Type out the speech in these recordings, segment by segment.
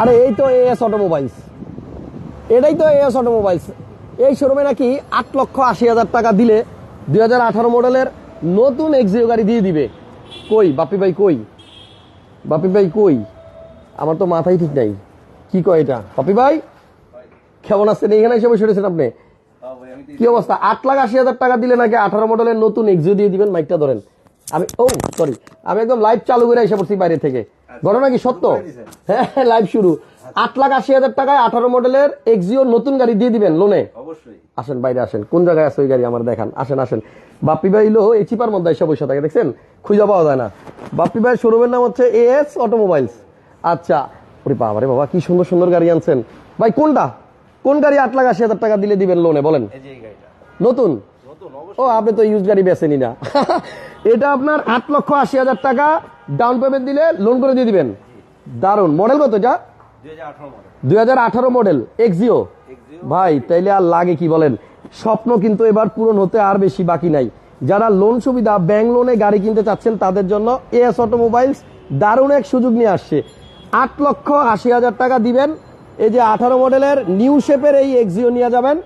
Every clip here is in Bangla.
আরে এই তো এএস অটোমোবাইলস এটাই তো এএস অটোমোবাইলস এই শোরুমে নাকি আট লক্ষ আশি হাজার টাকা দিলে দুই হাজার আঠারো মডেলের নতুন এক্সিও গাড়ি দিয়ে দিবে। কই? বাপি ভাই কই? বাপি ভাই কই? আমার তো মাথায় ঠিক নাই। কি কয় এটা? বাপি ভাই? কেমন আছেন? এখানে এসে বসে আপনি? কি অবস্থা? আট লাখ আশি হাজার টাকা দিলে নাকি আঠারো মডেলের নতুন এক্সিও দিয়ে দিবেন? মাইকটা ধরেন। আমি ও সরি আমি একদম লাইভ চালু করে এসে পড়ছি বাইরে থেকে। ঘটনা কি সত্য? হ্যাঁ লাইভ শুরু। আট লাখ আশি হাজার টাকায় আঠারো মডেলের এক্সিও নতুন গাড়ি দিয়ে দিবেন লোনে অবশ্যই। আসেন বাইরে আসেন। কোন জায়গায় আছে ওই গাড়ি আমার দেখান? আসেন আসেন। বাপ্পি ভাই লো এই চিপার মধ্যে এসে বসে থাকে দেখছেন? খুঁজে পাওয়া যায় না। বাপ্পি ভাই শোরুমের নাম হচ্ছে এ এস অটোমোবাইলস আচ্ছা। ওরে বাবা রে বাবা কি সুন্দর সুন্দর গাড়ি আনছেন। ভাই কোনটা? কোন গাড়ি আট লাখ আশি হাজার টাকা দিলে দিবেন লোনে বলেন। নতুন? ও আপনি তো ইউজ গাড়ি বেছেনি না। এটা আপনার আট লক্ষ আশি হাজার টাকা ডাউন পেমেন্ট দিলে লোন করে দিয়ে দিবেন। দারুণ মডেল কত যা দুই হাজার আঠারো মডেল। এক্সিও ভাই, তাইলে আর লাগে কি বলেন? স্বপ্ন কিন্তু এবার পূরণ হতে আর বেশি বাকি নাই। যারা লোন সুবিধা, ব্যাংক লোনে গাড়ি কিনতে চাচ্ছেন, তাদের জন্য এএস অটোমোবাইলস দারুণ এক সুযোগ নিয়ে আসছে। আট লক্ষ আশি হাজার টাকা দিবেন। এই যে আঠারো মডেলের নিউ শেপের এই এক্সিও নিয়ে যাবেন।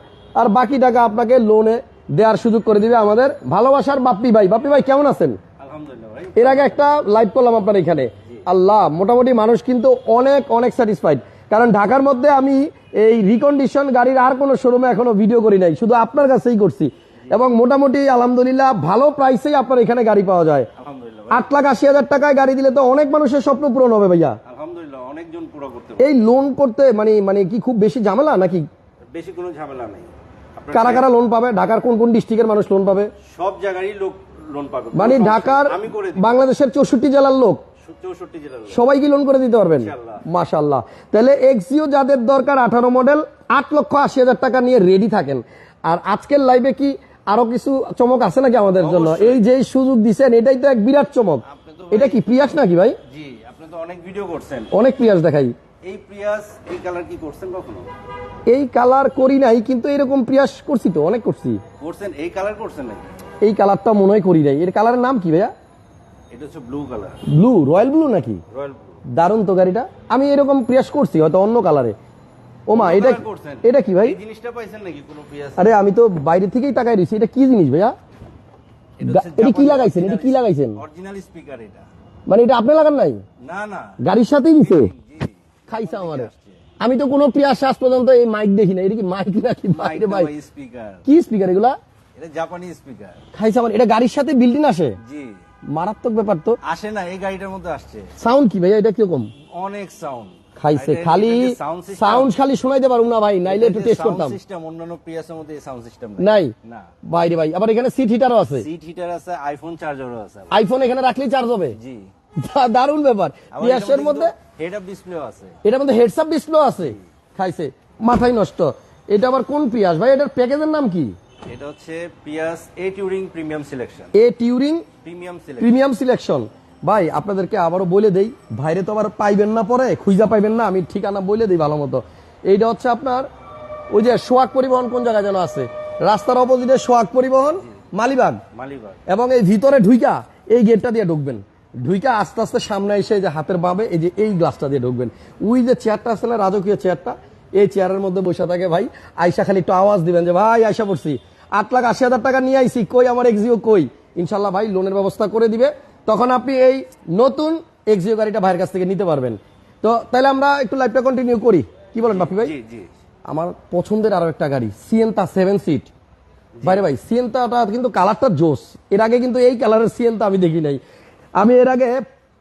আর বাকি টাকা আপনাকে লোনে দেওয়ার সুযোগ করে দিবে আমাদের ভালোবাসার বাপ্পি ভাই। বাপ্পি ভাই, কেমন আছেন? এর আগে একটা লাইভ করলাম আপনার এখানে। আল্লাহ মোটামুটি মানুষ কিন্তু অনেক অনেক স্যাটিসফাইড কারণ ঢাকার মধ্যে আমি এই রিকন্ডিশন গাড়ির আর কোনো শোরুমে এখনও ভিডিও করি নাই। শুধু আপনার কাছেই করছি। এবং মোটামুটি আলহামদুলিল্লাহ ভালো প্রাইসেই আপনার এখানে গাড়ি পাওয়া যায়। আট লাখ আশি হাজার টাকায় গাড়ি দিলে তো অনেক মানুষের স্বপ্ন পূরণ হবে ভাইয়া। আলহামদুলিল্লাহ অনেকজন পুরো করতে এই লোন করতে মানে মানে কি খুব বেশি ঝামেলা নাকি? বেশি কোনো ঝামেলা নেই। কারা কারা লোন পাবে? ঢাকার কোন কোন ডিস্ট্রিক্টের মানুষ লোন পাবে? সব জায়গারই লোক লোন পাবে। মানে ঢাকার বাংলাদেশের চৌষট্টি জেলার লোক। চৌষট্টি জেলার লোক। সবাই কি লোন করে দিতে পারবেন। মাশাল্লাহ তাহলে এক্সিও যাদের দরকার আঠারো মডেল আট লক্ষ আশি হাজার টাকা নিয়ে রেডি থাকেন। আর আজকের লাইভে কি আরও কিছু চমক আছে নাকি আমাদের জন্য? এই যে সুযোগ দিচ্ছেন এটাই তো এক বিরাট চমক। এটা কি প্রিয়াস নাকি ভাই? জি আপনি তো অনেক ভিডিও করছেন। অনেক প্রিয়াস দেখাই। এই প্রিয়াস এই কালার কি করছেন কখনো? এই কালার করি নাই কিন্তু এরকম প্রিয়াস করছি তো অনেক করছি। করছেন? এই কালার করছেন নাকি? এই কালারটা মনে হয় করি নাই। এর কালারের নাম কি ভাইয়া? এটা হচ্ছে blue colour blue royal blue নাকি? রয়্যাল দারুণ তো গাড়িটা। আমি এরকম প্রিয়াস করছি হয়তো অন্য কালারে। ওমা এটা এটা কি ভাই? এই জিনিসটা পাইছেন নাকি কোনো প্রিয়াস আরে আমি তো বাইরে থেকেই টাকায় দিছি এটা কি জিনিস ভাইয়া? এটা কি লাগাইছেন? এটা কি লাগাইছেন? অরিজিনাল স্পিকার এটা। মানে এটা আপনি লাগান নাই? না না। গাড়ির সাথেই দিছে? জি খাইছে আমারে। আমি তো কোনো প্রিয়াস শ্বাস পর্যন্ত এই মাইক দেখি না এটা কি মাইক নাকি বাইরে ভাই স্পিকার কি স্পিকার এগুলা? এটা জাপানি স্পিকার খাইছে আমার এটা গাড়ির সাথে বিল্ডিং আসে? জি। মারাত্মক ব্যাপার তো। আসে না এই গাড়িটার মধ্যে আসছে। সাউন্ড কি ভাইয়া এটা কীরকম? অনেক সাউন্ড খাইছে খালি সাউন্ড খালি শোনাইতে পারুম না ভাই নাইলে একটু টেস্ট করতাম। সিস্টেম অন্যান্য প্রিয়াসের মধ্যে সাউন্ড সিস্টেম নাই। না। বাইরে ভাই আবার এখানে সিট হিটারও আছে। সিট হিটার আছে আইফোন চার্জারও আছে আইফোন এখানে রাখলেই চার্জ হবে? জি। দারুণ ব্যাপার। পিয়াসের মধ্যে হেড আপ ডিসপ্লে আছে। এটার মধ্যে হেডসআপ ডিসপ্লে আছে। খাইছে মাথায় নষ্ট। এটা আবার কোন পিয়াস ভাই এটার প্যাকেজের নাম কি? এটা হচ্ছে Prius A touring premium selection A touring premium selection premium selection ভাই আপনাদেরকে আবারও বলে দেই ভাইরে তো আবার পাইবেন না পরে খুঁজা পাইবেন না আমি ঠিকানা বলে দিই ভালো মতো। এইটা হচ্ছে আপনার ওই যে সোয়াগ পরিবহন কোন জায়গায় যেন আছে? রাস্তার অপোজিটে সোয়াগ পরিবহন মালিবাগ। মালিবাগ। এবং এই ভিতরে ঢুইকা এই গেটটা দিয়ে ঢুকবেন। ঢুইকা আস্তে আস্তে সামনে এসে যে হাতের বামে এই যে এই গ্লাসটা দিয়ে ঢুকবেন। ওই যে চেয়ারটা না রাজকীয় চেয়ারটা এই চেয়ারের মধ্যে বসে থাকে ভাই। আইসা খালি একটু আওয়াজ দিবেন যে ভাই আইসা পড়ছি আট লাখ আশি হাজার টাকা নিয়ে আইসি কই আমার এক্সিও কই? ইনশাল্লাহ ভাই লোনের ব্যবস্থা করে দিবে। তখন আপনি এই নতুন এক্সিও গাড়িটা ভাইয়ের কাছ থেকে নিতে পারবেন। তো তাহলে আমরা একটু লাইফটা কন্টিনিউ করি। কি বলেন বাপি ভাই? আমার পছন্দের আরও একটা গাড়ি সিয়েন্তা সেভেন সিট বাইরে ভাই সিয়েন্তাটা কিন্তু কালারটা জোস। এর আগে কিন্তু এই কালারের সিয়েন্তা আমি দেখি নাই। আমি এর আগে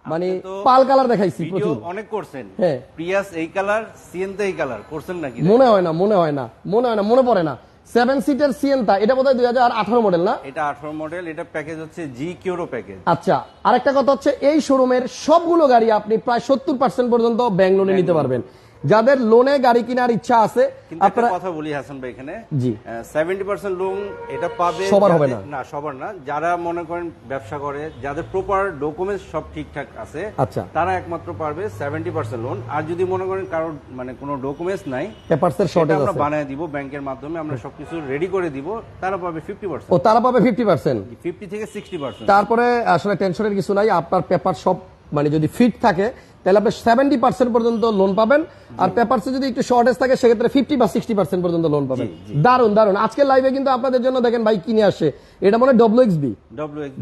মানে পাল কালার দেখাইছি প্রচুর। অনেক করছেন। হ্যাঁ। প্রিয়াস এই কালার সিএনতে এই কালার। করছেন নাকি? মনে হয় না মনে হয় না মনে হয় না মনে পড়ে না। সেভেন সিটের সিয়েন্তা এটা বোধহয় দুই হাজার আঠারো মডেল না? এটা আঠারো মডেল এটা প্যাকেজ হচ্ছে জি কিউরো প্যাকেজ আচ্ছা আরেকটা কথা হচ্ছে এই শোরুমের সবগুলো গাড়ি আপনি প্রায় সত্তর পার্সেন্ট পর্যন্ত ব্যাঙ্গলোরে নিতে পারবেন। যাদের লোনে গাড়ি কেনার ইচ্ছা আছে একটা আপনারা কথা বলি হাসান ভাই এখানে। জি। সেভেন্টি পার্সেন্ট লোন এটা পাবে সবার হবে না। না সবার না। যারা মনে করেন ব্যবসা করে যাদের প্রপার ডকুমেন্টস সব ঠিকঠাক আছে আচ্ছা। তারা একমাত্র পারবে সেভেন্টি পার্সেন্ট লোন আর যদি মনে করেন কারোর মানে কোনো ডকুমেন্টস নাই পেপারসের শর্টেজ আমরা আছে। বানিয়ে দিব ব্যাংকের মাধ্যমে আমরা সবকিছু রেডি করে দিব তারা পাবে ফিফটি ও তারা পাবে ফিফটি পার্সেন্ট ফিফটি থেকে সিক্সটি পার্সেন্ট তারপরে আসলে টেনশনের কিছু নাই আপনার পেপার সব মানে যদি ফিট থাকে তাহলে আপনি সেভেন্টি পার্সেন্ট পর্যন্ত লোন পাবেন। আর পেপারসে যদি একটু শর্টেজ থাকে সেক্ষেত্রে ফিফটি বা সিক্সটি পার্সেন্ট পর্যন্ত লোন পাবেন। দারুণ দারুণ আজকের লাইভে কিন্তু আপনাদের জন্য দেখেন ভাই কিনে আসে। এটা মনে W X B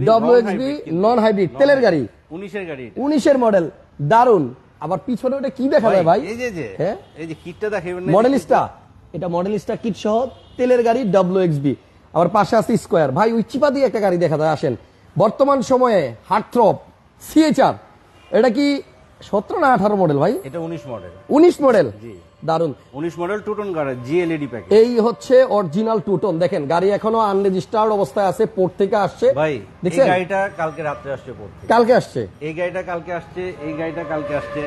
W X B non hybrid তেলের গাড়ি। উনিশের গাড়ি উনিশের মডেল দারুণ আবার পিছনে ওটা কি দেখা যায় ভাই? এই যে যে। হ্যাঁ? এই যে কিটটা দেখাবেন মডেলিস্টা এটা মডেলিস্টা কিট সহ তেলের গাড়ি ডাব্লিউ এক্স বি আবার পাশে আছে স্কোয়ার ভাই ওই চিপা দিয়ে একটা গাড়ি দেখা যায় আসেন। বর্তমান সময়ে হার্ট হার্টথ্রপ সিএচআর এটা কি সতেরো না আঠারো মডেল ভাই? এটা উনিশ মডেল উনিশ মডেল। দারুণ উনিশ মডেল টুটন গাড়ি জিএলইডি প্যাকেজ এই হচ্ছে অরিজিনাল টুটন দেখেন গাড়ি এখনও আনরেজিস্টার্ড অবস্থায় আছে পোর্ট থেকে আসছে। ভাই এই গাড়িটা কালকে রাত্রে আসছে পড়তে কালকে আসছে? এই গাড়িটা কালকে আসছে এই গাড়িটা কালকে আসছে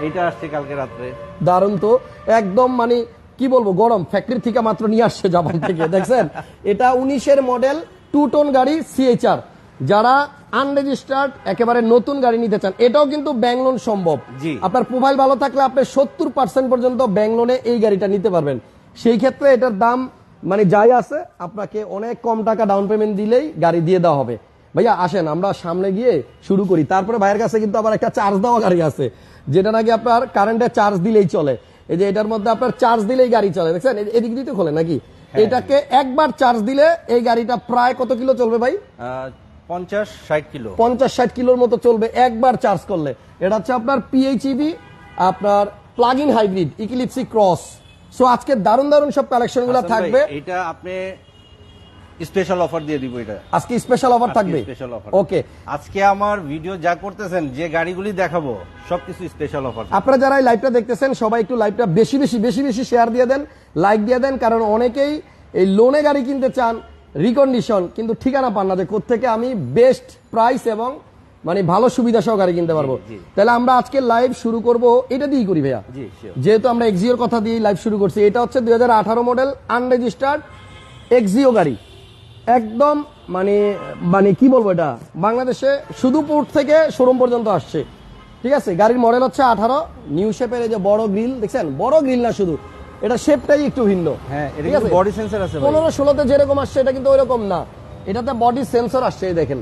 এইটা আসছে কালকে রাত্রে। দারুণ তো। একদম মানে কি বলব গরম। ফ্যাক্টরি থেকে মাত্র নিয়ে আসছে জাপান থেকে দেখছেন? এটা উনিশের মডেল টু টোন গাড়ি সিএইচআর যারা আনরেজিস্টার্ড একেবারে নতুন গাড়ি নিতে চান এটাও কিন্তু ব্যাংক লোন সম্ভব। আপনার প্রোফাইল ভালো থাকলে আপনি সত্তর পার্সেন্ট পর্যন্ত ব্যাংক লোনে এই গাড়িটা নিতে পারবেন। সেই ক্ষেত্রে এটার দাম মানে যাই আছে আপনাকে অনেক কম টাকা ডাউন পেমেন্ট দিলেই গাড়ি দিয়ে দেওয়া হবে। ভাইয়া আসেন আমরা সামনে গিয়ে শুরু করি। তারপরে ভাইয়ের কাছে কিন্তু আবার একটা চার্জ দেওয়া গাড়ি আছে যেটা নাকি আপনার কারেন্টে চার্জ দিলেই চলে। এই যে এটার মধ্যে আপনার চার্জ দিলেই গাড়ি চলে দেখছেন? এদিক দিয়ে তো খোলে নাকি এটাকে একবার চার্জ দিলে এই গাড়িটা প্রায় কত কিলো চলবে ভাই? পঞ্চাশ ষাট কিলো। পঞ্চাশ ষাট কিলোর মতো চলবে একবার চার্জ করলে। এটা হচ্ছে আপনার পিএইচইবি আপনার plug in hybrid Eclipse cross so আজকে দারুণ দারুণ সব কালেকশনগুলো থাকবে। এটা আপনি স্পেশাল অফার দিয়ে দিব এটা। আজকে স্পেশাল অফার থাকবে? স্পেশাল অফার ওকে আজকে আমার ভিডিও যা করতেছেন যে গাড়িগুলি দেখাবো সবকিছু স্পেশাল অফার আপনারা যারা লাইভটা দেখতেছেন সবাই একটু লাইভটা বেশি বেশি বেশি বেশি শেয়ার দিয়ে দেন লাইক দিয়ে দেন কারণ অনেকেই এই লোনে গাড়ি কিনতে চান রিকন্ডিশন কিন্তু ঠিকানা পান না যে কোথেকে আমি বেস্ট প্রাইস এবং মানে ভালো সুবিধা সহ গাড়ি কিনতে পারব। তাহলে আমরা আজকে লাইভ শুরু করব এটা দিয়েই করি ভাইয়া। যেহেতু আমরা এক্সিওর কথা দিয়ে লাইভ শুরু করছি এটা হচ্ছে দু হাজার আঠারো মডেল আনরেজিস্টার্ড এক্সিও গাড়ি। একদম মানে মানে কি বলব এটা? বাংলাদেশে শুধু পোর্ট থেকে শোরুম পর্যন্ত আসছে। ঠিক আছে? গাড়ির মডেল হচ্ছে আঠারো নিউ শেপের এই যে বড় গ্রিল দেখছেন? বড় গ্রিল না শুধু। এটা শেপটাই একটু ভিন্ন। হ্যাঁ এটা কিন্তু বডি সেন্সর আছে ভাই। পনেরো ষোলোতে যেরকম আসছে এটা কিন্তু ওইরকম না। এটাতে বডি সেন্সর আসছে এই দেখেন।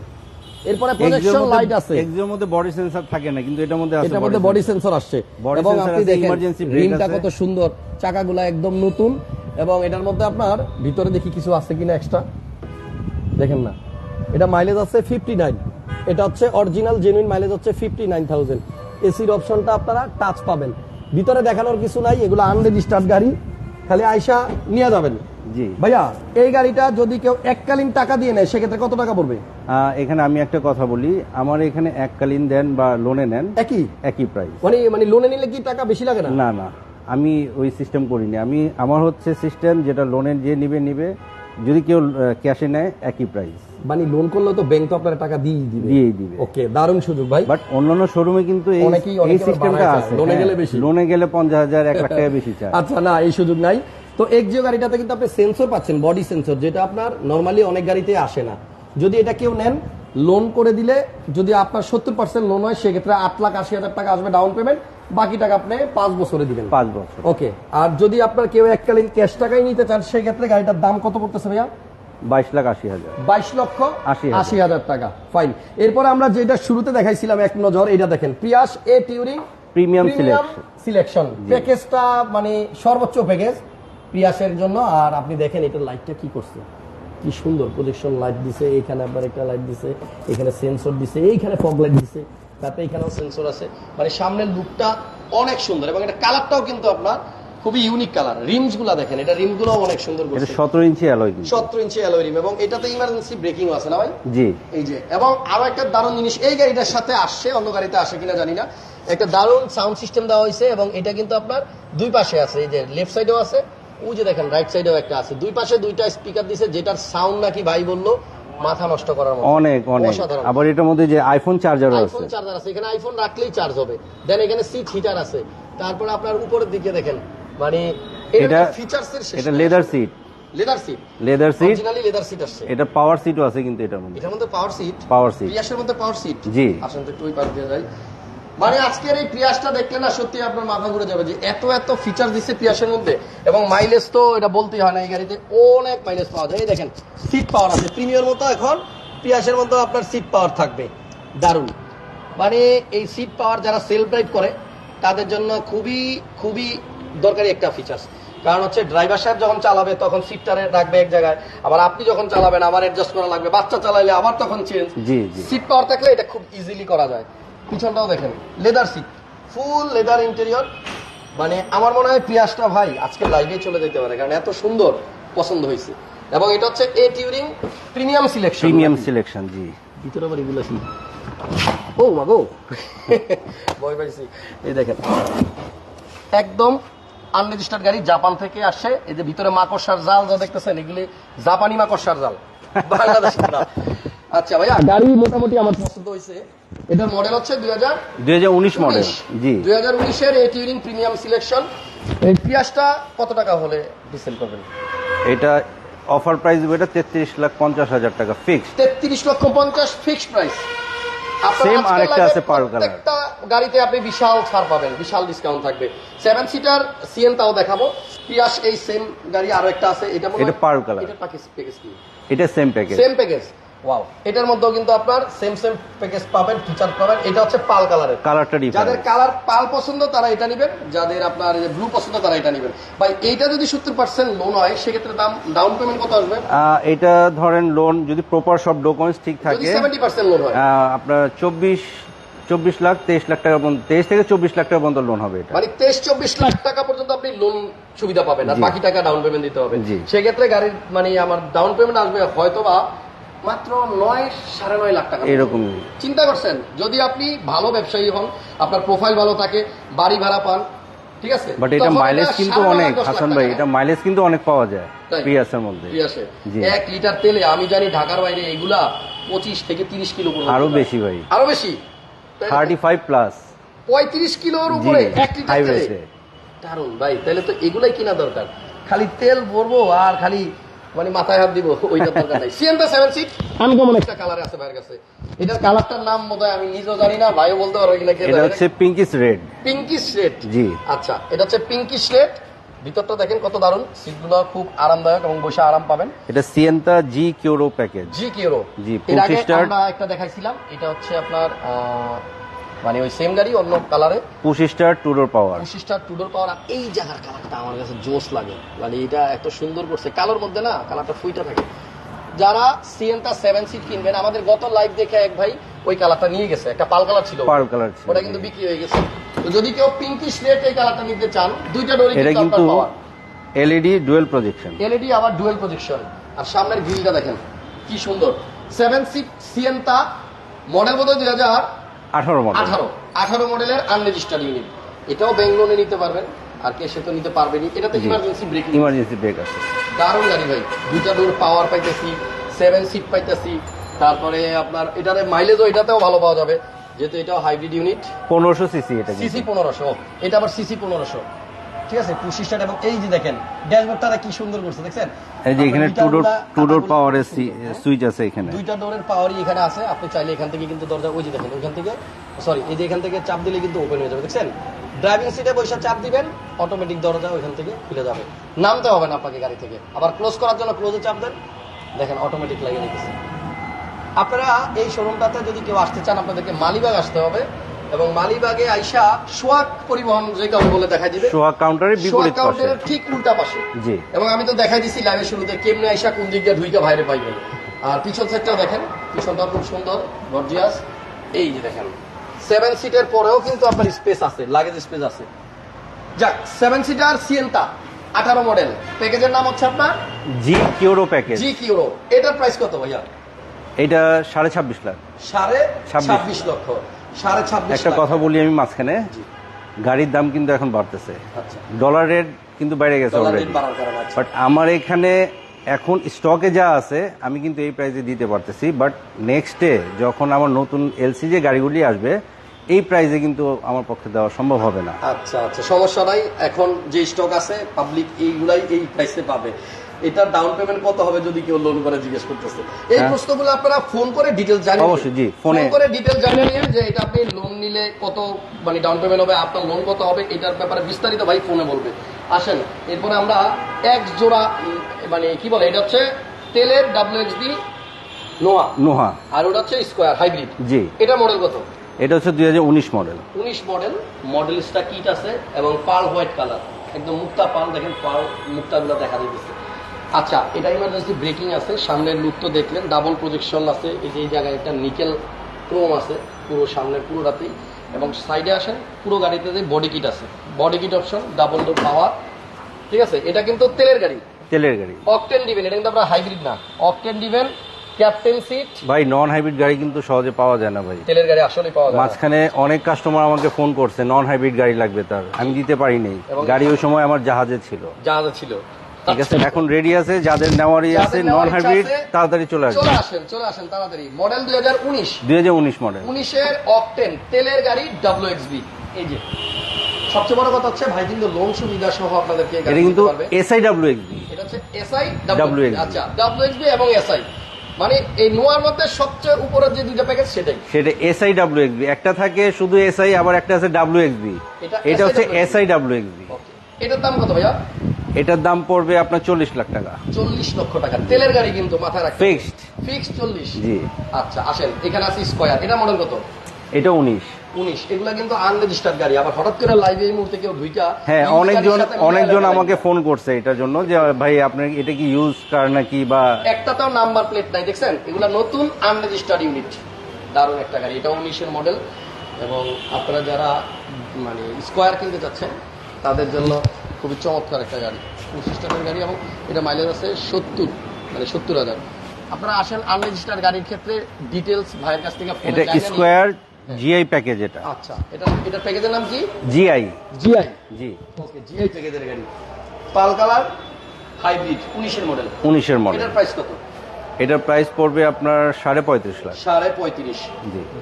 এরপরে প্রজেকশন লাইট আছে। এক্সিওর মধ্যে বডি সেন্সর থাকে না কিন্তু এটার মধ্যে আছে এটার মধ্যে বডি সেন্সর আসছে। এবং আপনি দেখেন রিমটা। কত সুন্দর চাকাগুলা একদম নতুন। এবং এটার মধ্যে আপনার ভিতরে দেখি কিছু আছে কিনা এক্সট্রা দেখেন না। এটা মাইলেজ আছে ফিফটি নাইন এটা হচ্ছে অরিজিনাল জেনুইন মাইলেজ হচ্ছে ফিফটি নাইন থাউজেন্ড এসির অপশনটা আপনারা টাচ পাবেন। ভিতরে দেখানোর কিছু নাই এগুলো আনরেজিস্টার্ড গাড়ি। খালি আইসা নিয়ে যাবেন। জি। ভাইয়া এই গাড়িটা যদি কেউ এককালীন টাকা দিয়ে নেয় সেক্ষেত্রে কত টাকা পড়বে? এখানে আমি একটা কথা বলি। আমার এখানে এককালীন দেন বা লোনে নেন একই? একই প্রাইস মানে মানে লোনে নিলে কি টাকা বেশি লাগে না? না না। আমি ওই সিস্টেম করিনি। আমি আমার হচ্ছে সিস্টেম যেটা লোনের যে নিবে নিবে। যদি কেউ ক্যাশে নেয় একই প্রাইস মানে লোন করলে তো ব্যাংক তো আপনার টাকা দিয়েই দিবে। দিয়েই দিবে। ওকে দারুণ সুযোগ ভাই। বাট অন্যান্য শোরুমে কিন্তু এই সিস্টেমটা আছে। লোনে গেলে বেশি। লোনে গেলে পঞ্চাশ হাজার এক লাখ টাকা বেশি চায়। আচ্ছা না এই সুযোগ নাই। তো এক এক্সিও গাড়িটাতে কিন্তু আপনি সেন্সর পাচ্ছেন বডি সেন্সর যেটা আপনার নর্মালি অনেক গাড়িতে আসে না। যদি এটা কেউ নেন লোন করে দিলে যদি আপনার সত্তর পার্সেন্ট লোন হয় সেক্ষেত্রে আট লাখ আশি হাজার টাকা আসবে ডাউন পেমেন্ট বাকি টাকা আপনি পাঁচ বছরে দিবেন। পাঁচ বছর। ওকে আর যদি আপনার কেউ এককালীন ক্যাশ টাকাই নিতে চান সেক্ষেত্রে গাড়িটার দাম কত পড়তেছে ভাইয়া? বাইশ লাখ আশি হাজার। বাইশ লক্ষ আশি হাজার। টাকা। ফাইন এরপর আমরা যেটা শুরুতে দেখাইছিলাম এক নজর এটা দেখেন। Prius A touring selection। Selection প্যাকেজটা মানে সর্বোচ্চ প্যাকেজ প্রিয়াসের জন্য। আর আপনি দেখেন এটা লাইটটা কি করছে। কি সুন্দর প্রজেকশন লাইট দিছে। এখানে আবার একটা লাইট দিছে। এখানে সেন্সর দিছে। এইখানে ফগ লাইট দিছে। তাতে এখানেও সেন্সর আছে। মানে সামনের লুকটা অনেক সুন্দর এবং এটা কালারটাও কিন্তু আপনার খুবই ইউনিক কালার রিমসগুলা দেখেন এটা রিমগুলো অনেক সুন্দর করছে। সতেরো ইঞ্চি অ্যালয় সতেরো ইঞ্চি অ্যালয় রিম এবং এটাতে ইমার্জেন্সি ব্রেকিং আছে না ভাই? জি। এই যে এবং আরও একটা দারুণ জিনিস এই গাড়িটার সাথে আসছে অন্য গাড়িতে আসে কিনা জানি না। একটা দারুণ সাউন্ড সিস্টেম দেওয়া হয়েছে এবং এটা কিন্তু আপনার দুই পাশে আছে এই যে লেফট সাইডেও আছে। ওই যে দেখেন রাইট সাইডেও একটা আছে। দুই পাশে দুইটা স্পিকার দিছে যেটার সাউন্ড নাকি ভাই বলল মাথা নষ্ট করার মতো। অনেক অনেক। আবার এটার মধ্যে যে আইফোন চার্জারও আছে। আইফোন চার্জার আছে। এখানে আইফোন রাখলেই চার্জ হবে। দেন এখানে সিট হিটার আছে। তারপর আপনার উপরের দিকে দেখেন। মানে এটা ফিচার্স এর এটা leather seat leather seat leather seat originally leather seat আসছে। এটা পাওয়ার সিটও আছে কিন্তু এটার মধ্যে। এটার মধ্যে পাওয়ার সিট পাওয়ার সিট প্রিয়াসের মধ্যে পাওয়ার সিট জি। আসলে তো একটু ওই পাশ দিয়ে যাই। মানে আজকের এই প্রিয়াসটা দেখলে না সত্যি আপনার মাথা ঘুরে যাবে যে এত এত ফিচার দিচ্ছে প্রিয়াসের মধ্যে। এবং মাইলেজ তো এটা বলতেই হয় না এই গাড়িতে অনেক মাইলেজ পাওয়া যায়। এই দেখেন সিট পাওয়ার আছে প্রিমিয়ার মতো এখন প্রিয়াসের মতো আপনার সিট পাওয়ার থাকবে। দারুণ। মানে এই সিট পাওয়ার যারা সেলফ ড্রাইভ করে তাদের জন্য খুবই খুবই দরকারি একটা ফিচার্স কারণ হচ্ছে ড্রাইভার সাহেব যখন চালাবে তখন সিটটারে রাখবে এক জায়গায়। আবার আপনি যখন চালাবেন আবার অ্যাডজাস্ট করা লাগবে। বাচ্চা চালাইলে আবার তখন চেঞ্জ। সিট পাওয়ার থাকলে এটা খুব ইজিলি করা যায়। পিছনটাও দেখেন leather seat full leather interior মানে আমার মনে হয় পিয়াসটা ভাই আজকে লাইভে চলে যেতে পারে কারণ এত সুন্দর পছন্দ হয়েছে। এবং এটা হচ্ছে A touring premium selection premium selection জি। ভিতরে আবার এগুলো কি ও মা গো। ভয় পাইছি। এই দেখেন। একদম আনরেজিস্টার্ড গাড়ি জাপান থেকে আসে এই যে ভিতরে মাকড়সার জাল যা দেখতেছেন এগুলি জাপানি মাকড়সার জাল। বাংলাদেশ না আচ্ছা ভাইয়া গাড়ি মোটামুটি আমার পছন্দ হয়েছে। এটার মডেল হচ্ছে দুই হাজার দুই হাজার উনিশ মডেল জি। দুই হাজার উনিশের এ টিউরিং প্রিমিয়াম সিলেকশন এই পিয়াসটা কত টাকা হলে ডিসেল করবেন? এটা অফার প্রাইস এটা তেত্রিশ লাখ পঞ্চাশ হাজার টাকা ফিক্সড তেত্রিশ লক্ষ পঞ্চাশ ফিক্সড প্রাইস Same আরেকটা আছে pearl color। প্রত্যেকটা গাড়িতে আপনি বিশাল ছাড় পাবেন বিশাল ডিসকাউন্ট থাকবে। সেভেন সিটার সিএন তাও দেখাবো। পিয়াস এই সেম গাড়ি আরও একটা আছে এটা এটা pearl color। এটা প্যাকেজ প্যাকেজ কি? এটা same package same package wow এটার মধ্যেও কিন্তু আপনার সেম সেম প্যাকেজ পাবেন ফিচার পাবেন। এটা হচ্ছে পাল কালারের কালারটা যাদের কালার পাল পছন্দ তারা এটা নেবেন। যাদের আপনার ব্লু পছন্দ তারা এটা নেবেন। ভাই এইটা যদি সত্তর পার্সেন্ট লোন হয় সেক্ষেত্রে দাম ডাউন পেমেন্ট কত আসবে? এটা ধরেন লোন যদি প্রপার সব ডকুমেন্টস ঠিক থাকে সেভেন্টি পার্সেন্ট লোন হয়। আপনার চব্বিশ চব্বিশ লাখ তেইশ লাখ টাকা পর্যন্ত তেইশ থেকে চব্বিশ লাখ টাকা পর্যন্ত লোন হবে এটা। মানে তেইশ চব্বিশ লাখ টাকা পর্যন্ত আপনি লোন সুবিধা পাবেন। আর বাকি টাকা ডাউন পেমেন্ট দিতে হবে। সেক্ষেত্রে গাড়ির মানে আমার ডাউন পেমেন্ট আসবে হয়তো বা মাত্র নয় সাড়ে নয় লাখ টাকা। এরকমই। চিন্তা করছেন? যদি আপনি ভালো ব্যবসায়ী হন আপনার প্রোফাইল ভালো থাকে বাড়ি ভাড়া পান ঠিক আছে? বাট এটা মাইলেজ কিন্তু অনেক হাসান ভাই এটা মাইলেজ কিন্তু অনেক পাওয়া যায় তাই? প্রিয়াসের মধ্যে। এক লিটার তেলে আমি জানি ঢাকার বাইরে এগুলা পঁচিশ থেকে তিরিশ কিলো আরও বেশি ভাই। আরও বেশি? থার্টি ফাইভ প্লাস পঁয়ত্রিশ কিলোর উপরে এক লিটার তেলে। দারুণ ভাই তাহলে তো এগুলাই কিনা দরকার। খালি তেল ভরবো আর খালি মানে মাথায় হাত দিব ওইটা দরকার নাই। সিএনটা সেভেন সিক্স আনকমন একটা কালারে আছে? ভাইয়ের কাছে। এটার কালারটার নাম বোধহয় আমি নিজেও জানি না ভাইও বলতে পারব কিনা এটা হচ্ছে পিঙ্কিস রেড পিঙ্কিশ রেড জি। আচ্ছা এটা হচ্ছে পিঙ্কিশ রেড ভিতরটা দেখেন কত সিটগুলো খুব আরামদায়ক এবং বসে আরাম পাবেন। এটা সিয়েন্তা জি কিউরো প্যাকেজ জি কিউরো জি, এর আগে আমরা একটা দেখাইছিলাম। এটা হচ্ছে আপনার আহ, মানে ওই সেম গাড়ি অন্য কালারে পুশ স্টার টুডোর পাওয়ার পঁচিশটা টুডোর পাওয়ার এই জায়গার কালারটা আমার কাছে জোস লাগে। মানে এটা এত সুন্দর করছে। কালোর মধ্যে না কালারটা ফুইটা থাকে। যারা সিএনটা সেভেন সিট কিনবেন আমাদের গত লাইভ দেখে এক ভাই ওই কালারটা নিয়ে গেছে। একটা পাল কালার ছিল। পার্ল কালার ছিল। ওটা কিন্তু বিক্রি হয়ে গেছে। তো যদি কেউ পিঙ্কিশ রেড এই কালারটা নিতে চান দুইটা ডোরি এটা কিন্তু এলইডি ডুয়েল প্রজেকশন এলইডি আবার ডুয়েল প্রজেকশন আর সামনের গ্রিলটা দেখেন কি সুন্দর। সেভেন সিট সিএনটা মডেল বোধহয় দুই হাজার আঠারো মডেল আঠারো। আঠারো মডেলের আনরেজিস্টার্ড ইউনিট এটাও বেঙ্গলোনে নিতে পারবেন আর কেসে তো নিতে পারবেনি এটা তো ইমার্জেন্সি ব্রেক ইমার্জেন্সি ব্রেক আছে। দারুণ গাড়ি ভাই। দুটা ডোর পাওয়ার পাইতেছি সেভেন সিট পাইতেছি। তারপরে আপনার এটার মাইলেজও এটাতেও ভালো পাওয়া যাবে। যেহেতু এটাও হাইব্রিড ইউনিট পনেরোশো সিসি এটা সিসি পনেরোশো। এটা আবার সিসি পনেরোশো। ঠিক আছে স্টার্ট এবং এই যে দেখেন ড্যাশবোর্ডটা কি সুন্দর করছে দেখছেন? এই যে এখানে মিটারগুলা, টুডোর কাঁটাগুলা পাওয়ারের সুইচ আছে এখানে। দুইটা ডোরের পাওয়ারই এখানে আছে আপনি চাইলে এখান থেকে কিন্তু দরজা ওই যে দেখেন ওইখান থেকে সরি এই যে এখান থেকে চাপ দিলে কিন্তু ওপেন হয়ে যাবে দেখছেন? ড্রাইভিং সিটে বসে চাপ দিবেন অটোমেটিক দরজা ওইখান থেকে খুলে যাবে। নামতে হবে না আপনাকে গাড়ি থেকে। আবার ক্লোজ করার জন্য ক্লোজে চাপ দেন দেখেন অটোমেটিক লাগিয়ে রেখেছে আপনারা এই শোরুমটাতে যদি কেউ আসতে চান আপনাদেরকে মালিবাগ আসতে হবে। এবং মালিবাগে আইসা সোয়াক পরিবহন যে কাউ বলে দেখা দিবে সোহাগ কাউন্টারের বিপরীত পাশে। ঠিক উল্টা পাশে। জি। এবং আমি তো দেখাই দিছি লাইভের শুরুতে কেমনে আইসা কোন দিক দিয়ে ঢুইকা বাইরে পাইবেন আর পিছন সাইডটাও দেখেন পিছনটা খুব সুন্দর গর্জিয়াস এই যে দেখেন সেভেন সিটের পরেও কিন্তু আপনার স্পেস আছে লাগেজ স্পেস আছে। যাক সেভেন সিটার সিয়েন্তা আঠারো মডেল প্যাকেজের নাম হচ্ছে আপনার? জি কিউরো প্যাকেজ জি কিউরো এটার প্রাইস কত ভাইয়া? এটা সাড়ে ছাব্বিশ লাখ। সাড়ে ছাব্বিশ। লক্ষ। একটা কথা বলি আমি মাঝখানে। গাড়ির দাম কিন্তু এখন বাড়তেছে। আচ্ছা। ডলার রেট কিন্তু বেড়ে গেছে অলরেডি। বাট আমার এখানে এখন স্টকে যা আছে আমি কিন্তু এই প্রাইসে দিতে পারতেছি। বাট নেক্সট ডে যখন আমার নতুন এলসি যে গাড়িগুলি আসবে এই প্রাইসে কিন্তু আমার পক্ষে দেওয়া সম্ভব হবে না। আচ্ছা আচ্ছা। সমস্যা নাই। এখন যে স্টক আছে পাবলিক এইগুলাই এই প্রাইসে পাবে। এটার ডাউন পেমেন্ট কত হবে যদি কেউ লোন করে জিজ্ঞেস করতেছে? এই হ্যাঁ। প্রশ্নগুলো আপনারা ফোন করে ডিটেলস জানিয়ে অবশ্যই, জি, ফোন করে ডিটেলস জানিয়ে নিন যে এটা আপনি লোন নিলে কত মানে ডাউন পেমেন্ট হবে আপনার লোন কত হবে এটার ব্যাপারে বিস্তারিত ভাই ফোনে বলবে। আসেন এরপরে আমরা এক জোড়া মানে কি বলে এটা হচ্ছে তেলের ডাব্লিউ এক্স ডি নোয়া নোহা। আর ওটা হচ্ছে স্কোয়ার হাইব্রিড জি। এটা মডেল কত? এটা হচ্ছে দুই হাজার উনিশ মডেল উনিশ মডেল মডেলিস্টা কিট আছে এবং পার্ল হোয়াইট কালার একদম মুক্তা পাল দেখেন পার্ল মুক্তাগুলো দেখা দিতেছে আচ্ছা এটা ইমার্জেন্সি ব্রেকিং আছে সামনের লুক তো দেখলেন ডাবল প্রজেকশন আছে এই যে এই জায়গায় একটা নিকেল ক্রোম আছে পুরো সামনের পুরোটাতেই এবং সাইডে আসেন পুরো গাড়িতে যে বডি কিট আছে। Body kit option double door power ঠিক আছে? এটা কিন্তু তেলের গাড়ি। তেলের গাড়ি। অকটেন দিবেন এটা কিন্তু আপনার হাইব্রিড না। অকটেন দিবেন ক্যাপ্টেন সিট ভাই নন হাইব্রিড গাড়ি কিন্তু সহজে পাওয়া যায় না ভাই। তেলের গাড়ি আসলে পাওয়া যায় মাঝখানে অনেক কাস্টমার আমাকে ফোন করছে নন হাইব্রিড গাড়ি লাগবে তার। আমি দিতে পারিনি এবং- গাড়ি ওই সময় আমার জাহাজে ছিল। জাহাজে ছিল। ঠিক আছে এখন রেডি আছে যাদের নেওয়ারই আছে নন হাইব্রিড তাড়াতাড়ি চলে আসবে। চলে আসেন চলে আসেন তাড়াতাড়ি। মডেল দুই হাজার উনিশ। দুই হাজার উনিশ মডেল উনিশের অকটেন তেলের গাড়ি ডাব্লিউ এক্সবি এই যে সবচেয়ে বড় কথা হচ্ছে ভাই কিন্তু লোন সুবিধা সহ আপনাদেরকে গাড়ি এটা কিন্তু। এসআই ডাব্লিউ এক্সবি এটা হচ্ছে এসআই আচ্ছা ডাব্লিউ এক্সবি এবং এসআই মানে এই নোয়ার মধ্যে সবচেয়ে উপরের যে দুইটা প্যাকেজ সেটাই। সেটা এসআই ডাব্লিউ এক্সবি একটা থাকে শুধু এসআই আবার একটা আছে ডাব্লিউ এক্সবি এটা হচ্ছে এসআই ডাব্লিউ এক্সবি এটার দাম কত ভাইয়া? এটার দাম পড়বে আপনার চল্লিশ লাখ টাকা। চল্লিশ লক্ষ টাকা। তেলের গাড়ি কিন্তু মাথায় রাখতে ফিক্সড ফিক্স চল্লিশ। জি। আচ্ছা আসেন। এখানে আছে স্কোয়ার এটা মডেল কত? এটা উনিশ। উনিশ। এগুলা কিন্তু আনরেজিস্টার্ড গাড়ি। আবার হঠাৎ করে লাইভে এই মুহূর্তে কেউ দুইটা হ্যাঁ অনেকজন অনেকজন আমাকে ফোন করছে এটার জন্য যে ভাই আপনার এটা কি ইউজ কার নাকি বা একটাতেও নাম্বার প্লেট নাই দেখছেন? এগুলা নতুন আনরেজিস্টার্ড ইউনিট দারুণ একটা গাড়ি। এটা উনিশের মডেল এবং আপনারা যারা মানে স্কোয়ার কিনতে চাচ্ছেন তাদের জন্য খুবই চমৎকার একটা গাড়ি সিস্টেমের গাড়ি এবং এটা মাইলেজ আছে সত্তর মানে সত্তর হাজার। আপনারা আসেন আনরেজিস্টার গাড়ির ক্ষেত্রে ডিটেলস ভাইয়ের কাছ থেকে এটা স্কোয়ার জিআই প্যাকেজ এটা। আচ্ছা এটা এটার প্যাকেজের নাম কি? GI GI G okay GI প্যাকেজের গাড়ি। পাল কালার হাইব্রিড উনিশের মডেল উনিশের মডেল এটার প্রাইস কত? এটার প্রাইস পড়বে আপনার সাড়ে পঁয়ত্রিশ লাখ। সাড়ে পঁয়ত্রিশ।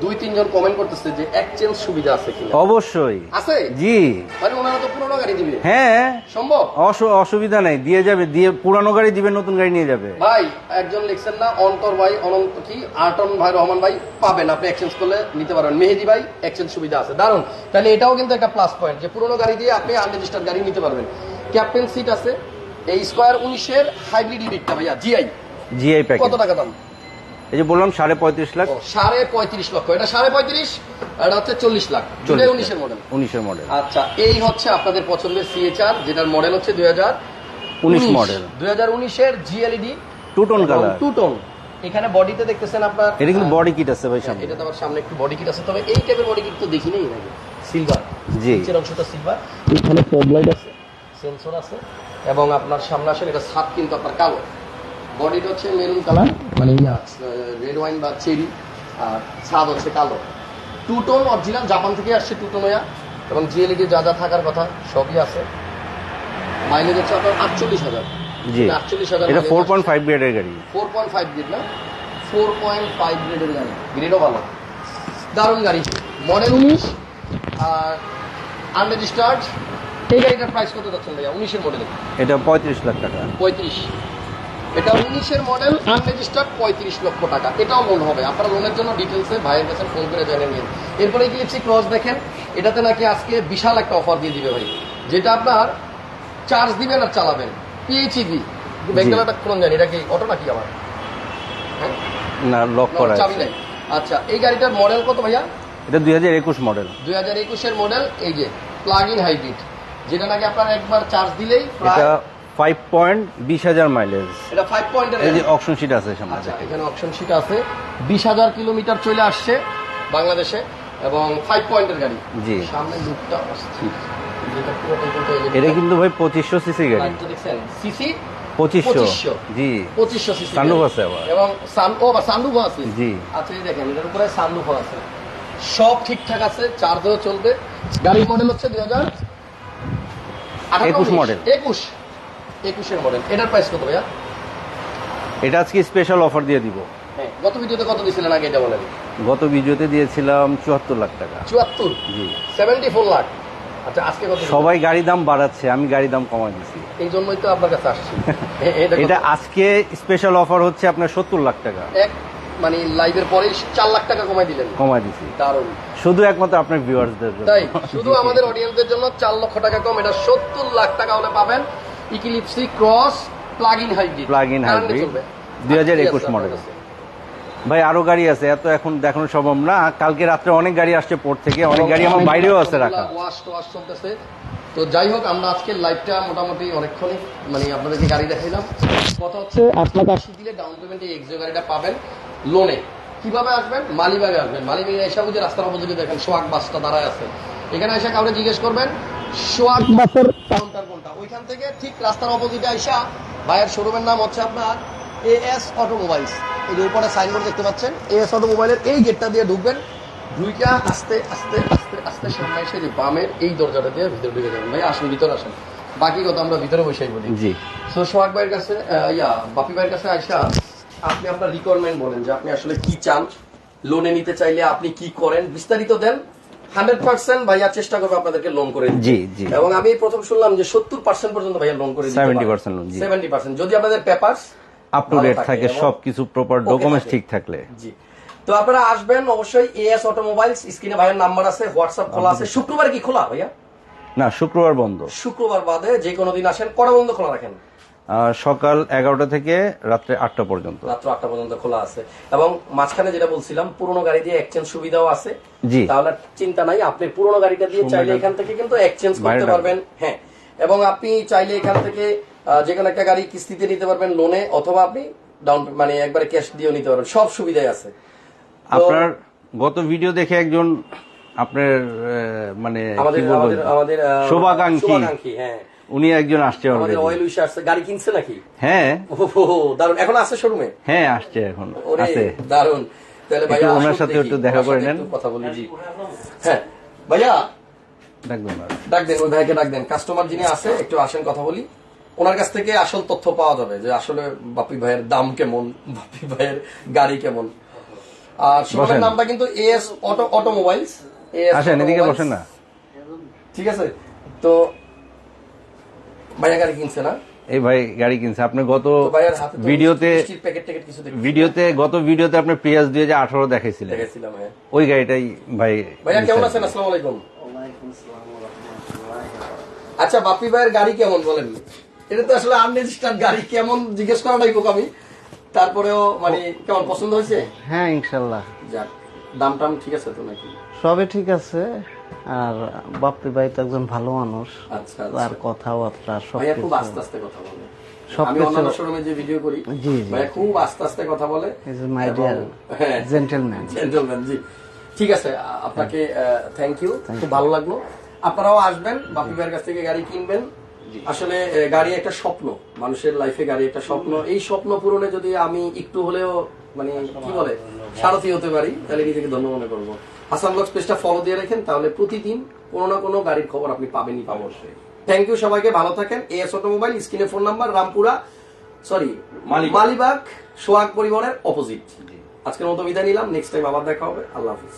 দুই তিনজন কমেন্ট করতেছে যে এক্সচেঞ্জ সুবিধা আছে কিনা। অবশ্যই। আছে? জি। মানে ওনারা তো পুরনো গাড়ি দিবে। হ্যাঁ। সম্ভব? অসু- অসুবিধা নাই। দিয়ে যাবে দিয়ে পুরানো গাড়ি দিবে নতুন গাড়ি নিয়ে যাবে। ভাই একজন লিখছেন না অন্তর ভাই অনন্ত কি? আটন ভাই রহমান ভাই পাবেন। আপনি এক্সচেঞ্জ করলে নিতে পারবেন মেহেদি ভাই এক্সচেঞ্জ সুবিধা আছে। দারুণ তাহলে এটাও কিন্তু একটা প্লাস পয়েন্ট যে পুরনো গাড়ি দিয়ে আপনি আনরেজিস্টার্ড গাড়ি নিতে পারবেন। ক্যাপ্টেন সিট আছে। এই স্কোয়ার উনিশের হাইব্রিড ইউনিটটা ভাইয়া জিআই জিআই কত টাকা দাম? এই যে বললাম সাড়ে পঁয়ত্রিশ লাখ। সাড়ে পঁয়ত্রিশ লক্ষ। এটা সাড়ে পঁয়ত্রিশ এটা হচ্ছে চল্লিশ লাখ। উনিশের মডেল উনিশের মডেল আচ্ছা এই হচ্ছে আপনাদের পছন্দের সিএচআর যেটার মডেল হচ্ছে দুই হাজার 19 model। দুই হাজার উনিশের G LED two tone colour two tone এখানে বডিতে দেখতেছেন আপনার এটা কিন্তু বডি কিট আছে ভাই সামনে। এটা তো আবার সামনে একটু বডি কিট আছে তবে এই টাইপের বডি কিট তো দেখি নেই নাকি সিলভার জি। নিচের অংশটা সিলভার এখানে ফগ লাইট আছে সেন্সর আছে এবং আপনার সামনে আসেন এটা ছাদ কিন্তু আপনার কালো। বডিটা হচ্ছে মেরুন কালার মানে রেড ওয়াইন বা চেরি আর ছাদ হচ্ছে কালো। টু টোন অরিজিনাল জাপান থেকে আসছে টু টোন এবং জিএলইডি যা যা থাকার কথা সবই আছে। মাইলেজ হচ্ছে আপনার আটচল্লিশ হাজার। জি। আটচল্লিশ হাজার এটা ফোর পয়েন্ট ফাইভ বিয়ারের গাড়ি। ফোর পয়েন্ট ফাইভ গ্রেড না? ফোর পয়েন্ট ফাইভ গ্রেডের গাড়ি। গ্রেডও ভালো। দারুণ গাড়ি। মডেল উনিশ আর আনরেজিস্টার্ড এই গাড়িটার প্রাইস কত যাচ্ছেন ভাইয়া? উনিশের মডেল এটা পঁয়ত্রিশ লাখ টাকা। পঁয়ত্রিশ। এটা উনিশের মডেল আনরেজিস্টার্ড পঁয়ত্রিশ লক্ষ টাকা। এটাও লোন হবে। আপনারা লোনের জন্য ডিটেলসে ভাইয়ের কাছে ফোন করে জেনে নিন। এরপরে গিয়েছি ক্রস দেখেন? এটাতে নাকি আজকে বিশাল একটা অফার দিয়ে দিবে ভাই। যেটা আপনার চার্জ দিবেন আর চালাবেন। পিএইচইভি বেঙ্গলাটা কোন জানি। এটা কি অটো নাকি আবার? হ্যাঁ? না লক করা চাবি নাই। আচ্ছা এই গাড়িটার মডেল কত ভাইয়া? এটা দুই হাজার একুশ মডেল দুই হাজার একুশের মডেল এই যে প্লাগ ইন হাইব্রিড যেটা নাকি আপনার একবার চার্জ দিলেই প্রায় ফাইভ পয়েন্ট বিশ হাজার মাইলেজ এটা ফাইভ পয়েন্টের এই যে অপশন শিট আছে সামনে। আচ্ছা এখানে অপশন শিট আছে। বিশ হাজার কিলোমিটার চলে আসছে বাংলাদেশে এবং ফাইভ পয়েন্টের গাড়ি। জি। সামনে লুকটা অস্থির। এটা কিন্তু ভাই পঁচিশশো সিসি গাড়ি। সিসি পঁচিশশো। জি। পঁচিশশো সিসি Sunroof আছে আবার। এবং সান ও বা সানরুফ আছে। জি। আচ্ছা এই দেখেন এটার উপরে সানরুফ আছে। সব ঠিকঠাক আছে চার্জও চলবে। গাড়ির মডেল হচ্ছে দুই হাজার 21 model। একুশ। একুশের মডেল এটার প্রাইস কত ভাইয়া? এটা আজকে স্পেশাল অফার দিয়ে দিব। হ্যাঁ গত ভিডিওতে কত দিয়েছিলেন আগে এটা বলেন গত ভিডিওতে দিয়েছিলাম চুয়াত্তর লাখ টাকা। চুয়াত্তর? জি। Seventy four lakh. আচ্ছা আজকে কত সবাই গাড়ি দাম বাড়াচ্ছে আমি গাড়ি দাম কমাই দিছি। এই জন্যই তো আপনার কাছে আসছি। এটা এটা আজকে স্পেশাল অফার হচ্ছে আপনার সত্তর লাখ টাকা। এক মানে লাইভের পরে চার লাখ টাকা কমাই দিলেন। কমাই দিছি। দারুণ। শুধু একমাত্র আপনার ভিউয়ার্সদের জন্য। তাই শুধু আমাদের অডিয়েন্সদের জন্য চার লক্ষ টাকা কম এটা সত্তর লাখ টাকা হলে পাবেন। Eclipse cross hybrid hybrid, 2021 model। ভাই আরও গাড়ি আছে এত এখন দেখানো সম্ভব না। কালকে রাত্রে অনেক গাড়ি আসছে পোর্ট থেকে অনেক গাড়ি আমার বাইরেও আছে রাখা। ওয়াশ টোয়াশ চলতেছে। তো যাই হোক আমরা আজকে লাইভটা মোটামুটি অনেকক্ষণই মানে আপনাদেরকে গাড়ি দেখাইলাম। কথা হচ্ছে আট লাখ আশি দিলে ডাউন পেমেন্টে এক্সিও গাড়িটা পাবেন লোনে কীভাবে আসবেন? মালিবাগে আসবেন। মালিবাগে এসে বুঝে রাস্তার অপোজিটে দেখেন সোয়াক বাসটা দাঁড়ায় আছে। এখানে এসে কাউকে জিজ্ঞেস করবেন কাউন্টার কোনটা? ওইখান থেকে ঠিক রাস্তার অপোজিটে আইসা ভাইয়ের শোরুমের নাম হচ্ছে আপনার এএস অটোমোবাইলস এই যে উপরে সাইনবোর্ড দেখতে পাচ্ছেন এএস অটোমোবাইলের এই গেটটা দিয়ে ঢুকবেন ঢুইকা আস্তে আস্তে আস্তে আস্তে সামনে এসে যে বামের এই দরজাটা দিয়ে ভিতরে ঢুকে যাবেন। ভাই আসুন ভিতরে আসুন। বাকি কথা আমরা ভিতরে বসেই বলি। জি। সো সোহাগ ভাইয়ের কাছে ইয়া বাপি ভাইয়ের কাছে আইসা আপনি আপনার রিকোয়ারমেন্ট বলেন যে আপনি আসলে কি চান? লোনে নিতে চাইলে আপনি কি করেন? বিস্তারিত দেন। হান্ড্রেড পার্সেন্ট ভাইয়া চেষ্টা করবে আপনাদেরকে লোন করে জি, জি। এবং আমি প্রথম শুনলাম যে সত্তর পার্সেন্ট পর্যন্ত ভাইয়া লোন করে 70% loan, জি। Seventy percent. যদি আপনাদের পেপার আপ টু ডেট থাকে সবকিছু প্রপার ডকুমেন্টস ঠিক থাকলে। জি। তো আপনারা আসবেন অবশ্যই এএস অটোমোবাইলস স্ক্রিনে ভাইয়ের নাম্বার আছে হোয়াটসঅ্যাপ খোলা আছে। শুক্রবার কি খোলা ভাইয়া? না শুক্রবার বন্ধ। শুক্রবার বাদে যে কোনো দিন আসেন কটা বন্ধ খোলা রাখেন। সকাল এগারোটা থেকে রাত্রে আটটা পর্যন্ত। রাত্র আটটা পর্যন্ত খোলা আছে। এবং মাঝখানে যেটা বলছিলাম পুরোনো গাড়ি দিয়ে এক্সচেঞ্জ সুবিধাও আছে। জি। তাহলে চিন্তা নাই আপনি পুরোনো গাড়িটা দিয়ে চাইলে এখান থেকে কিন্তু এক্সচেঞ্জ করতে পারবেন হ্যাঁ। এবং আপনি চাইলে এখান থেকে যে কোনো একটা গাড়ি কিস্তিতে নিতে পারবেন লোনে অথবা আপনি ডাউন মানে একবারে ক্যাশ দিয়েও নিতে পারবেন। সব সুবিধাই আছে। আপনার গত ভিডিও দেখে একজন আপনার মানে আমাদের আমাদের শুভাকাঙ্ক্ষী হ্যাঁ। উনি একজন আসছে আমাদের অয়েল উইশ আসছে। গাড়ি কিনছে নাকি? হ্যাঁ। ওহো দারুণ এখন আছে শোরুমে? হ্যাঁ আসছে এখন। আছে। দারুণ তাহলে ভাইয়া একটু ওনার সাথে একটু দেখা করে নেন। কথা বলি জি। হ্যাঁ ভাইয়া। দেখবেন না। ডাক দেন ওই ভাইকে ডাক দেন। কাস্টমার যিনি আছে একটু আসেন কথা বলি। ওনার কাছ থেকে আসল তথ্য পাওয়া যাবে যে আসলে বাপি ভাইয়ের দাম কেমন বাপি ভাইয়ের গাড়ি কেমন। আর শোরুমের। নামটা কিন্তু এস অটো অটোমোবাইলস আসেন এদিকে বসেন না। ঠিক আছে? তো ভাইয়া গাড়ি কিনছে না? এই ভাই গাড়ি কিনছে। আপনি গত ভিডিওতে ভিডিওতে গত ভিডিওতে আপনি প্রিয়াস দুই হাজার আঠারো দেখাইছিলেন। হ্যাঁ। ওই গাড়িটাই ভাই ভাইয়া কেমন আছেন? আসসালামু আলাইকুম। আচ্ছা বাপি ভাইয়ের গাড়ি কেমন বলেন? এটা তো আসলে আনরেজিস্টার্ড গাড়ি। কেমন জিজ্ঞেস করা নাই কোক আমি। তারপরেও মানে কেমন পছন্দ হয়েছে? হ্যাঁ ইনশাল্লাহ। যাক দাম টাম ঠিক আছে তো নাকি? সবই ঠিক আছে। আর বাপ্পি ভাই তো একজন ভালো মানুষ। তার আচ্ছা কথাবার্তা সব খুব আস্তে আস্তে কথা বলে। আমি অন্যান্য শোরুমে যে ভিডিও করি জি, জি। খুব আস্তে আস্তে কথা বলে। He is my এবং- dear gentleman. জেন্টলম্যান জি। ঠিক আছে আপনাকে থ্যাংক ইউ খুব ভালো লাগল। আপনারাও আসবেন বাপি ভাইয়ের কাছ থেকে গাড়ি কিনবেন। আসলে গাড়ি একটা স্বপ্ন। মানুষের লাইফে গাড়ি একটা স্বপ্ন। এই স্বপ্ন পূরণে যদি আমি একটু হলেও মানে কি বলে সারথি হতে পারি তাহলে নিজেকে ধন্য মনে করব। হাসান ব্লগ পেজটা ফলো দিয়ে রাখেন তাহলে প্রতিদিন কোনো না কোনো গাড়ির খবর আপনি পাবেনই পাবো থ্যাংক ইউ সবাইকে ভালো থাকেন। এস অটোমোবাইল স্ক্রিনে phone number Rampura sorry Malibagh. Malibagh Sohag পরিবহনের অপোজিট আজকের মতো বিদায় নিলাম নেক্সট টাইম আবার দেখা হবে। আল্লাহ হাফিজ।